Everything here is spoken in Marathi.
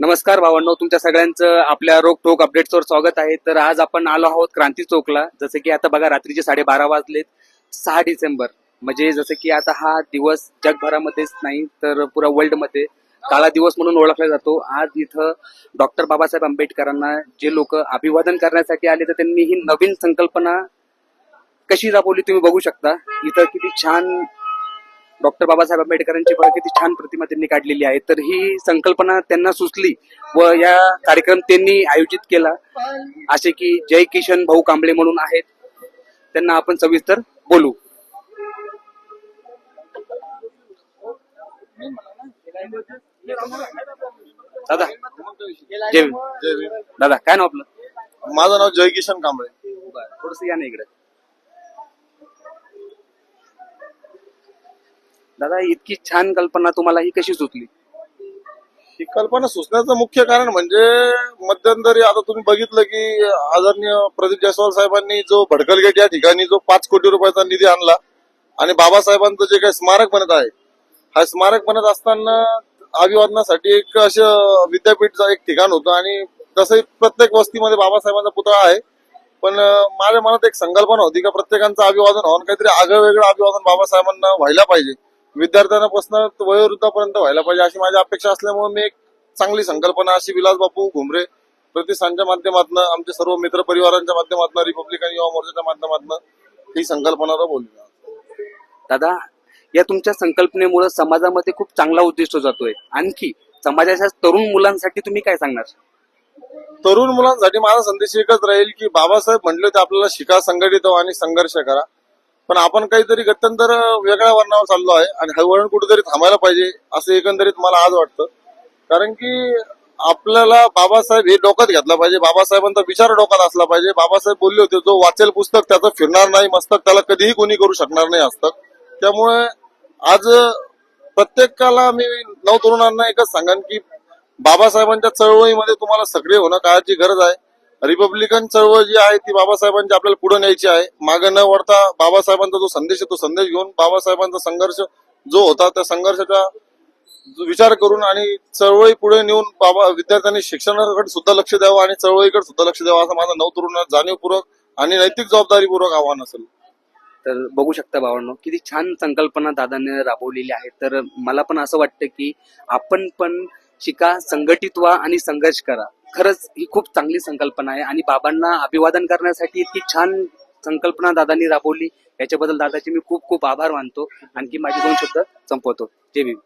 नमस्कार भावांनो तुमच्या सगळ्यांचं आपल्या रोग अपडेट्सवर स्वागत आहे. तर आज आपण आलो आहोत क्रांती चौकला. जसं की आता बघा रात्रीचे साडेबारा वाजलेत. सहा डिसेंबर. म्हणजे जसं की आता हा दिवस जगभरामध्येच नाही तर पुरा वर्ल्डमध्ये काळा दिवस म्हणून ओळखला जातो. आज इथं डॉक्टर बाबासाहेब आंबेडकरांना जे लोक अभिवादन करण्यासाठी आले तर त्यांनी ही नवीन संकल्पना कशी राबवली तुम्ही बघू शकता. इथं किती छान डॉक्टर बाबासाहेब आंबेडकरांची बघा किती छान प्रतिमा त्यांनी काढलेली आहे. तर ही संकल्पना त्यांना सुचली व या कार्यक्रम त्यांनी आयोजित केला. असे की जय किशन भाऊ कांबळे म्हणून आहेत. त्यांना आपण सविस्तर बोलू. दादा. जय. दादा काय नाव आपलं? माझं नाव जयकिशन कांबळे. थोडस या ना इकडे. दादा इतकी छान कल्पना तुम्हाला ही कशी सुचली? ही कल्पना सुचण्याचं मुख्य कारण म्हणजे मध्यंतरी आता तुम्ही बघितलं की आदरणीय प्रदीप जयस्वाल साहेबांनी जो भडकल गेट या ठिकाणी जो पाच कोटी रुपयाचा निधी आणला आणि बाबासाहेबांचं जे काही स्मारक बनत आहे हा स्मारक बनत असताना अभिवादनासाठी एक असं विद्यापीठचं एक ठिकाण होतं आणि तसंही प्रत्येक वस्तीमध्ये बाबासाहेबांचा पुतळा आहे. पण माझ्या मनात एक संकल्पना होती का प्रत्येकांचं अभिवादन होऊन काहीतरी आगळं वेगळं अभिवादन बाबासाहेबांना व्हायला पाहिजे. विद्यार्थ्यांपासून वयोवृद्धापर्यंत व्हायला पाहिजे अशी माझी अपेक्षा असल्यामुळे मी एक चांगली संकल्पना अशी विलास बापू घुमरे प्रतिष्ठानच्या माध्यमातून आमच्या सर्व मित्र परिवारांच्या माध्यमातून रिपब्लिकन युवा मोर्चाच्या माध्यमातून ही संकल्पना राबवली दादा या तुमच्या संकल्पनेमुळे समाजामध्ये खूप चांगला उद्दिष्ट जातोय. आणखी समाजाच्या तरुण मुलांसाठी तुम्ही काय सांगणार? तरुण मुलांसाठी माझा संदेश एकच राहील की बाबासाहेब म्हटले होते आपल्याला शिका संघटित व्हा आणि संघर्ष करा. पण आपण काहीतरी गत्यंतर वेगळ्या वर्णावर चाललो आहे आणि हे वळण कुठेतरी थांबायला पाहिजे असं एकंदरीत मला आज वाटतं. कारण की आपल्याला बाबासाहेब हे डोक्यात घेतला पाहिजे. बाबासाहेबांचा विचार डोक्यात असला पाहिजे. बाबासाहेब बोलले होते जो वाचेल पुस्तक त्याचं फिरणार नाही मस्तक त्याला कधीही कोणी करू शकणार नाही असतं. त्यामुळे आज प्रत्येकाला मी नवतरुणांना एकच सांगेन की बाबासाहेबांच्या चळवळीमध्ये तुम्हाला सक्रिय होणं काळाची गरज आहे. रिपब्लिकन चळवळ जी आहे ती बाबासाहेबांची आपल्याला पुढे न्यायची आहे. मागे न वळता बाबासाहेबांचा जो संदेश आहे तो संदेश घेऊन बाबासाहेबांचा संघर्ष जो होता त्या संघर्षाचा विचार करून आणि चळवळी पुढे नेऊन बाबा विद्यार्थ्यांनी शिक्षणाकडे सुद्धा लक्ष द्यावं आणि चळवळीकडे सुद्धा लक्ष द्यावं असं माझं नवतरुण जाणीवपूर्वक आणि नैतिक जबाबदारीपूर्वक आव्हान असेल. तर बघू शकता भावांनो किती छान संकल्पना दादाने राबवलेली आहे. तर मला पण असं वाटतं की आपण पण शिका संघटित व्हा आणि संघर्ष करा. खरंच ही खूप चांगली संकल्पना आहे. आणि बाबांना अभिवादन करण्यासाठी इतकी छान संकल्पना दादांनी राबवली. याच्याबद्दल दादाचे मी खूप खूप आभार मानतो. आणखी माझे दोन शब्द संपवतो. जय भीम.